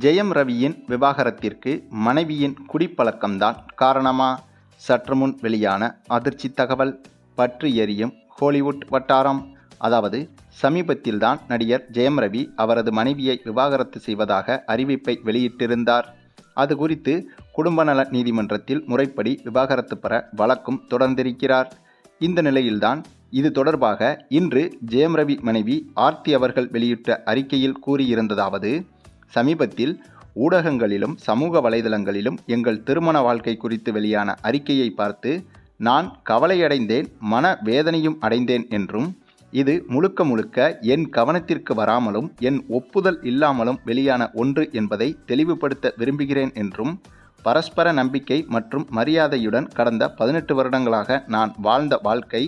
ஜெயம் ரவியின் விவாகரத்திற்கு மனைவியின் குடிப்பழக்கம்தான் காரணமா? சற்று முன் வெளியான அதிர்ச்சி தகவல் பற்றி எரியும் ஹாலிவுட் வட்டாரம். அதாவது சமீபத்தில்தான் நடிகர் ஜெயம் ரவி அவரது மனைவியை விவாகரத்து செய்வதாக அறிவிப்பை வெளியிட்டிருந்தார். அது குறித்து குடும்ப நல நீதிமன்றத்தில் முறைப்படி விவாகரத்து பெற வழக்கும் தொடர்ந்திருக்கிறார். இந்த நிலையில்தான் இது தொடர்பாக இன்று ஜெயம் ரவி மனைவி ஆர்த்தி அவர்கள் வெளியிட்ட அறிக்கையில் கூறியிருந்ததாவது சமீபத்தில் ஊடகங்களிலும் சமூக வலைதளங்களிலும் எங்கள் திருமண வாழ்க்கை குறித்து வெளியான அறிக்கையை பார்த்து நான் கவலையடைந்தேன் மன வேதனையும் அடைந்தேன் என்றும் இது முழுக்க முழுக்க என் கவனத்திற்கு வராமலும் என் ஒப்புதல் இல்லாமலும் வெளியான ஒன்று என்பதை தெளிவுபடுத்த விரும்புகிறேன் என்றும் பரஸ்பர நம்பிக்கை மற்றும் மரியாதையுடன் கடந்த பதினெட்டு வருடங்களாக நான் வாழ்ந்த வாழ்க்கை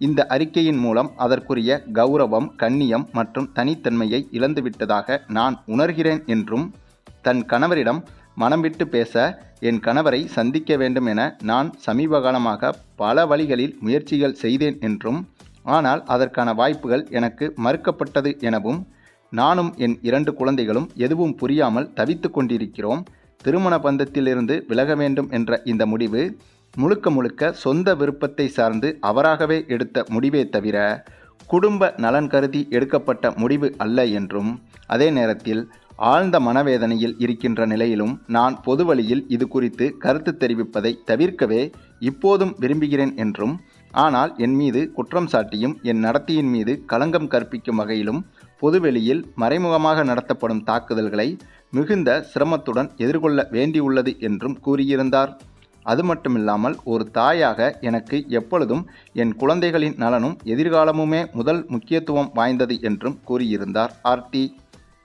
இந்த அறிக்கையின் மூலம் அதற்குரிய கௌரவம் கண்ணியம் மற்றும் தனித்தன்மையை இழந்துவிட்டதாக நான் உணர்கிறேன் என்றும் தன் கணவரிடம் மனம் விட்டு பேச என் கணவரை சந்திக்க வேண்டும் என நான் சமீப காலமாக பல வழிகளில் முயற்சிகள் செய்தேன் என்றும் ஆனால் அதற்கான வாய்ப்புகள் எனக்கு மறுக்கப்பட்டது எனவும் நானும் என் இரண்டு குழந்தைகளும் எதுவும் புரியாமல் தவித்து கொண்டிருக்கிறோம் திருமண பந்தத்திலிருந்து விலக வேண்டும் என்ற இந்த முடிவு முழுக்க முழுக்க சொந்த விருப்பத்தை சார்ந்து அவராகவே எடுத்த முடிவே தவிர குடும்ப நலன் கருதி எடுக்கப்பட்ட முடிவு அல்ல என்றும் அதே நேரத்தில் ஆழ்ந்த மனவேதனையில் இருக்கின்ற நிலையிலும் நான் பொது வழியில் இது குறித்து கருத்து தெரிவிப்பதை தவிர்க்கவே இப்போதும் விரும்புகிறேன் என்றும் ஆனால் என் மீது குற்றம் சாட்டியும் என் நடத்தையின் மீது களங்கம் கற்பிக்கும் வகையிலும் பொதுவெளியில் மறைமுகமாக நடத்தப்படும் தாக்குதல்களை மிகுந்த சிரமத்துடன் எதிர்கொள்ள வேண்டியுள்ளது என்றும் கூறியிருந்தார். அது மட்டுமில்லாமல் ஒரு தாயாக எனக்கு எப்பொழுதும் என் குழந்தைகளின் நலனும் எதிர்காலமுமே முதல் முக்கியத்துவம் வாய்ந்தது என்றும் கூறியிருந்தார் ஆர்டி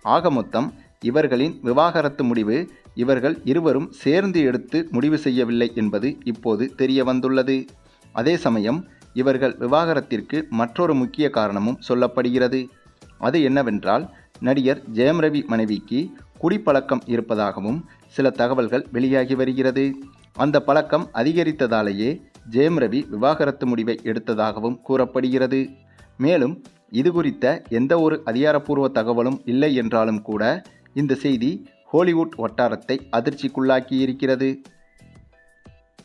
ஆக மொத்தம் இவர்களின் விவாகரத்து முடிவு இவர்கள் இருவரும் சேர்ந்து எடுத்து முடிவு செய்யவில்லை என்பது இப்போது தெரிய வந்துள்ளது அதே சமயம் இவர்கள் விவாகரத்திற்கு மற்றொரு முக்கிய காரணமும் சொல்லப்படுகிறது. அது என்னவென்றால் நடிகர் ஜெயம் ரவி மனைவிக்கு குடிப்பழக்கம் இருப்பதாகவும் சில தகவல்கள் வெளியாகி வருகிறது. அந்த பழக்கம் அதிகரித்ததாலேயே ஜெயம் ரவி விவாகரத்து முடிவை எடுத்ததாகவும் கூறப்படுகிறது. மேலும் இது குறித்த எந்த ஒரு அதிகாரப்பூர்வ தகவலும் இல்லை என்றாலும் கூட இந்த செய்தி ஹாலிவுட் வட்டாரத்தை அதிர்ச்சிக்குள்ளாக்கியிருக்கிறது.